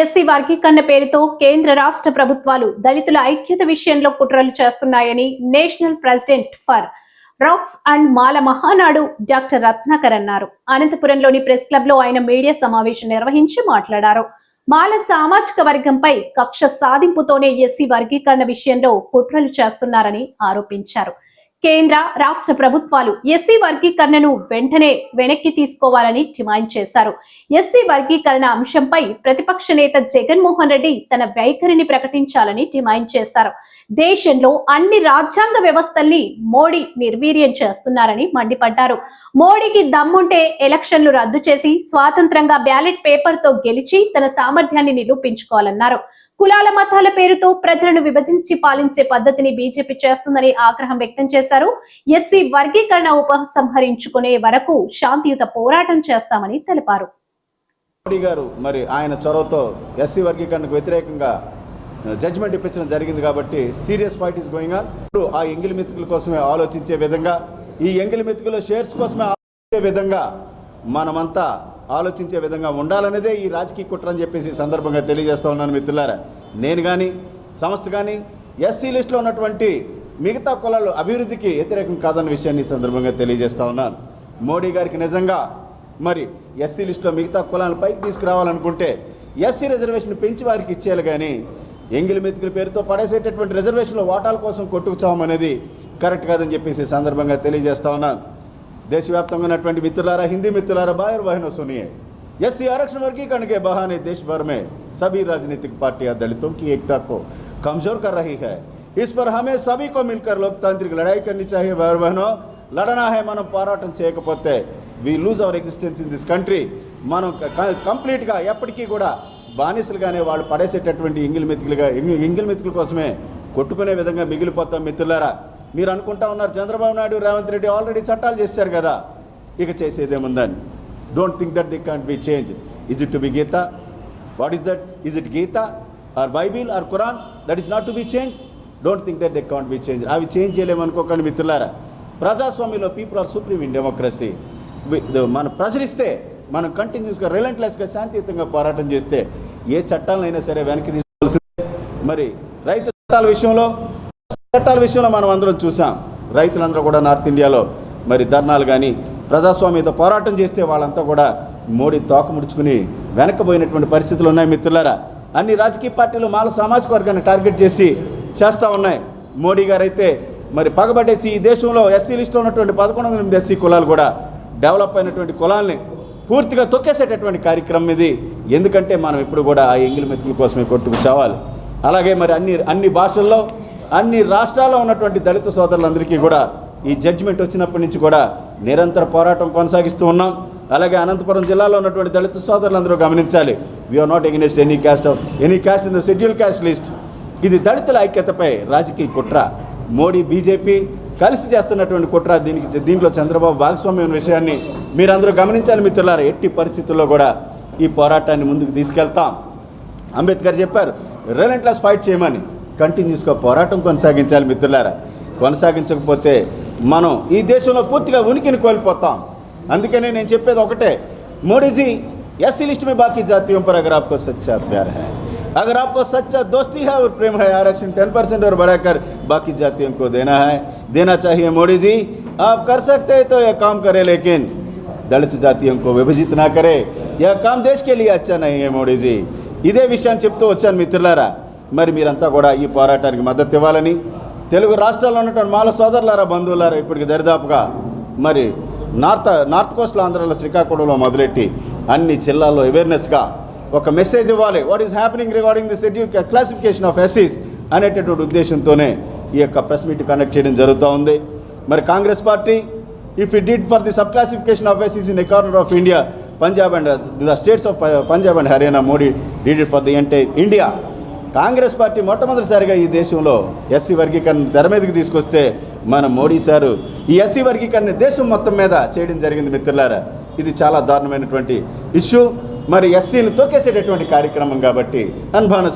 SC వర్గీకరణ పేరుతో కేంద్ర రాష్ట్ర ప్రభుత్వాలు దళితుల ఐక్యత విషయంలో కుట్రలు చేస్తున్నాయని national president for rocks and Mala Mahanadu doctor Ratnakar అన్నారు. అనంతపురంలోని ప్రెస్ క్లబ్లో ఆయన మీడియా సమావేశం నిర్వహించి మాట్లాడారు. మాల సామాజిక వర్గంపై కక్ష సాధింపుతోనే ఎస్సీ వర్గీకరణ విషయంలో కుట్రలు చేస్తున్నారని ఆరోపించారు. కేంద్ర రాష్ట్ర ప్రభుత్వాలు ఎస్సీ వర్గీకరణను వెంటనే వెనక్కి తీసుకోవాలని డిమాండ్ చేశారు. ఎస్సీ వర్గీకరణ అంశంపై ప్రతిపక్ష నేత జగన్మోహన్ రెడ్డి తన వైఖరిని ప్రకటించాలని డిమాండ్ చేశారు. దేశంలో అన్ని రాజ్యాంగ వ్యవస్థల్ని మోడీ నిర్వీర్యం చేస్తున్నారని మండిపడ్డారు. మోడీకి దమ్ముంటే ఎలక్షన్లు రద్దు చేసి స్వాతంత్రంగా బ్యాలెట్ పేపర్తో గెలిచి తన సామర్థ్యాన్ని నిరూపించుకోవాలన్నారు. కులాల మతాల పేరుతో ప్రజలను విభజించి పాలించే పద్ధతిని బీజేపీ చేస్తుందని ఆగ్రహం వ్యక్తం చేశారు. ఎస్సీ వర్గీకరణ ఉపసంహరించుకునే వరకు శాంతియుత పోరాటం చేస్తామని తెలిపారు. మోడీ గారు మరి ఆయన చొరవతో ఎస్సీ వర్గీకరణకు వ్యతిరేకంగా జడ్జిమెంట్ ఇప్పించడం జరిగింది కాబట్టి serious fight is going on ఇప్పుడు ఆ ఎంగిలి మెతుకుల కోసమే ఆలోచించే విధంగా ఈ ఎంగిలి మెతుకుల షేర్స్ కోసమే ఆలోచించే విధంగా మనమంతా ఆలోచించే విధంగా ఉండాలనేదే ఈ రాజకీయ కుట్ర అని చెప్పేసి సందర్భంగా తెలియజేస్తా ఉన్నాను మిత్రులారా. నేను కానీ సంస్థ కానీ ఎస్సీ లిస్టులో ఉన్నటువంటి మిగతా కులాలు అభివృద్ధికి వ్యతిరేకం కాదన్న విషయాన్ని సందర్భంగా తెలియజేస్తా ఉన్నాను. మోడీ గారికి నిజంగా మరి ఎస్సీ లిస్టులో మిగతా కులాలను పైకి తీసుకురావాలనుకుంటే ఎస్సీ రిజర్వేషన్ పెంచి వారికి ఇచ్చేయాలి కానీ ఎంగిలి మెతుకుల పేరుతో పడేసేటటువంటి రిజర్వేషన్లో వాటాల కోసం కొట్టుకుచామనేది కరెక్ట్ కాదని చెప్పేసి సందర్భంగా తెలియజేస్తా ఉన్నాను. దేశవ్యాప్తంగా ఉన్నటువంటి మిత్రులారా హిందీ మిత్రులారా బాయర్ వహిన సునియే. ఎస్సీ ఆరక్షణ వర్గీకరణకే బహానే దేశ భర్ మే సభీ రాజనీతిక పార్టీ దళితం కి ఏక్తాకు కమ్జోర్ కర్ రహీ హై. ఇస్ పర్ హమే సభీకో మిల్కర్ లోక్తాంత్రిక లడాయి కన్నీ చాహే బాయర్ వహనో. లడనా హే మనం పోరాటం చేయకపోతే we lose our existence in this country మనం కంప్లీట్గా ఎప్పటికీ కూడా బానిసలుగానే వాళ్ళు పడేసేటటువంటి ఇంగిలి మిత్రులుగా ఇంగిల్ మిత్రుల కోసమే కొట్టుకునే విధంగా మిగిలిపోతాం మిత్రులారా. మీరు అనుకుంటా ఉన్నారు చంద్రబాబు నాయుడు రేవంత్ రెడ్డి ఆల్రెడీ చట్టాలు చేశారు కదా. ఇక చేసేదేముందని don't think that the can't be change is it to be Gita what is that is it Gita or Bible or Quran that is not to be change don't think that the can't be change అవి change చేయలేమనుకోకండి మిత్రులారా. ప్రజాస్వామ్యంలో people are supreme in democracy మనం ప్రజలిస్తే మనం కంటిన్యూస్గా రిలెంట్లెస్గా శాంతియుతంగా పోరాటం చేస్తే ఏ చట్టాలనైనా సరే వెనక్కి తీసుకోవాల్సిందే. మరి రైతు చట్టాల విషయంలో చట్టాల విషయంలో మనం అందరం చూసాం రైతులందరూ కూడా నార్త్ ఇండియాలో మరి ధర్నాలు కానీ ప్రజాస్వామ్యతో పోరాటం చేస్తే వాళ్ళంతా కూడా మోడీ తోక ముడుచుకుని వెనకబోయినటువంటి పరిస్థితులు ఉన్నాయి మిత్రులారా. అన్ని రాజకీయ పార్టీలు మాల సామాజిక వర్గాన్ని టార్గెట్ చేసి చేస్తూ ఉన్నాయి. మోడీ గారు అయితే మరి పగబట్టేసి ఈ దేశంలో ఎస్సీ లిస్టులో ఉన్నటువంటి పదకొండు వందల ఎనిమిది ఎస్సీ కులాలు కూడా డెవలప్ అయినటువంటి కులాల్ని పూర్తిగా తొక్కేసేటటువంటి కార్యక్రమం ఇది. ఎందుకంటే మనం ఇప్పుడు కూడా ఆ ఎంగిలి మెతుకుల కోసమే కొట్టుకు చావాలి. అలాగే మరి అన్ని అన్ని భాషల్లో అన్ని రాష్ట్రాల్లో ఉన్నటువంటి దళిత సోదరులందరికీ కూడా ఈ జడ్జిమెంట్ వచ్చినప్పటి నుంచి కూడా నిరంతర పోరాటం కొనసాగిస్తూ ఉన్నాం. అలాగే అనంతపురం జిల్లాలో ఉన్నటువంటి దళిత సోదరులందరూ గమనించాలి. We are not against any caste of any caste in the schedule caste list ఇది దళితుల ఐక్యతపై రాజకీయ కుట్ర. మోడీ బీజేపీ కలిసి చేస్తున్నటువంటి కుట్ర దీనికి దీంట్లో చంద్రబాబు భాగస్వామ్యం ఉన్న విషయాన్ని మీరందరూ గమనించాలి మిత్రులారా. ఎట్టి పరిస్థితుల్లో కూడా ఈ పోరాటాన్ని ముందుకు తీసుకెళ్తాం. అంబేద్కర్ చెప్పారు రిలెంట్లెస్ ఫైట్ చేయమని. కంటిన్యూస్గా పోరాటం కొనసాగించాలి మిత్రులారా కొనసాగించకపోతే మనం ఈ దేశంలో పూర్తిగా ఉనికిని కోల్పోతాం అందుకనే నేను చెప్పేది ఒకటే మోడీజీ एससी लिस्ट में बाकी जातियों पर अगर आपको सच्चा प्यार है अगर आपको सच्चा दोस्ती है और प्रेम है आरक्षण टेन परसेंट और बढ़ाकर बाकी जातियों को देना है देना चाहिए मोदी जी आप कर सकते हैं तो यह काम करें लेकिन దళిత జాతీయం కో విభజిత నా కరే యా కామ్ దేశ్ కే లియే అచ్చా నహీ హై మోడీజీ ఇదే విషయాన్ని చెప్తూ వచ్చాను మిత్రులారా మరి మీరంతా కూడా ఈ పోరాటానికి మద్దతు ఇవ్వాలని తెలుగు రాష్ట్రాల్లో ఉన్నటువంటి మాల సోదరులారా బంధువులారా ఇప్పటికి దరిదాపుగా మరి నార్త్ నార్త్ కోస్ట్లో ఆంధ్రాలో శ్రీకాకుళంలో మొదలెట్టి అన్ని జిల్లాల్లో అవేర్నెస్గా ఒక మెసేజ్ ఇవ్వాలి. What is happening regarding the schedule classification of ఎస్సీస్ అనేటటువంటి ఉద్దేశంతోనే ఈ యొక్క ప్రెస్ మీట్ కండక్ట్ చేయడం జరుగుతూ ఉంది. మరి Congress party if it did for the sub classification of ఎస్సీస్ in a corner of India Punjab and the states of Punjab and Haryana Modi did it for the entire India Congress party మొట్టమొదటిసారిగా ఈ దేశంలో SC వర్గీకరణ తెర మీదకి తీసుకొస్తే మన Modi sir ఈ SC వర్గీకరణ దేశం మొత్తం మీద చేయడం జరిగింది మిత్రులారా. ఇది చాలా దారుణమైనటువంటి ఇష్యూ. మరి ఎస్సీని తోకేసేటటువంటి కార్యక్రమం కాబట్టి అన్భాన